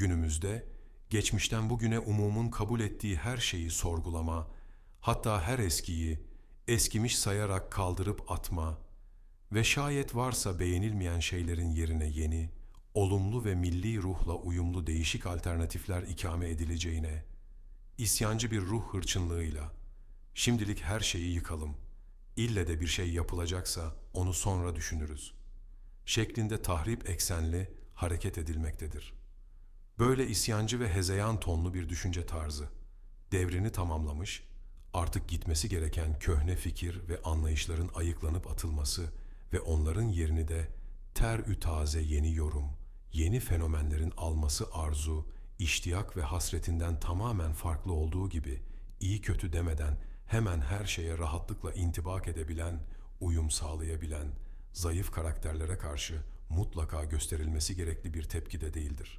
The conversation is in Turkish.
Günümüzde, geçmişten bugüne umumun kabul ettiği her şeyi sorgulama, hatta her eskiyi eskimiş sayarak kaldırıp atma ve şayet varsa beğenilmeyen şeylerin yerine yeni, olumlu ve milli ruhla uyumlu değişik alternatifler ikame edileceğine, isyancı bir ruh hırçınlığıyla, şimdilik her şeyi yıkalım, ille de bir şey yapılacaksa onu sonra düşünürüz, şeklinde tahrip eksenli hareket edilmektedir. Böyle isyancı ve hezeyan tonlu bir düşünce tarzı, devrini tamamlamış, artık gitmesi gereken köhne fikir ve anlayışların ayıklanıp atılması ve onların yerini de ter taze yeni yorum, yeni fenomenlerin alması arzu, iştiyak ve hasretinden tamamen farklı olduğu gibi iyi kötü demeden hemen her şeye rahatlıkla intibak edebilen, uyum sağlayabilen, zayıf karakterlere karşı mutlaka gösterilmesi gerekli bir tepki de değildir.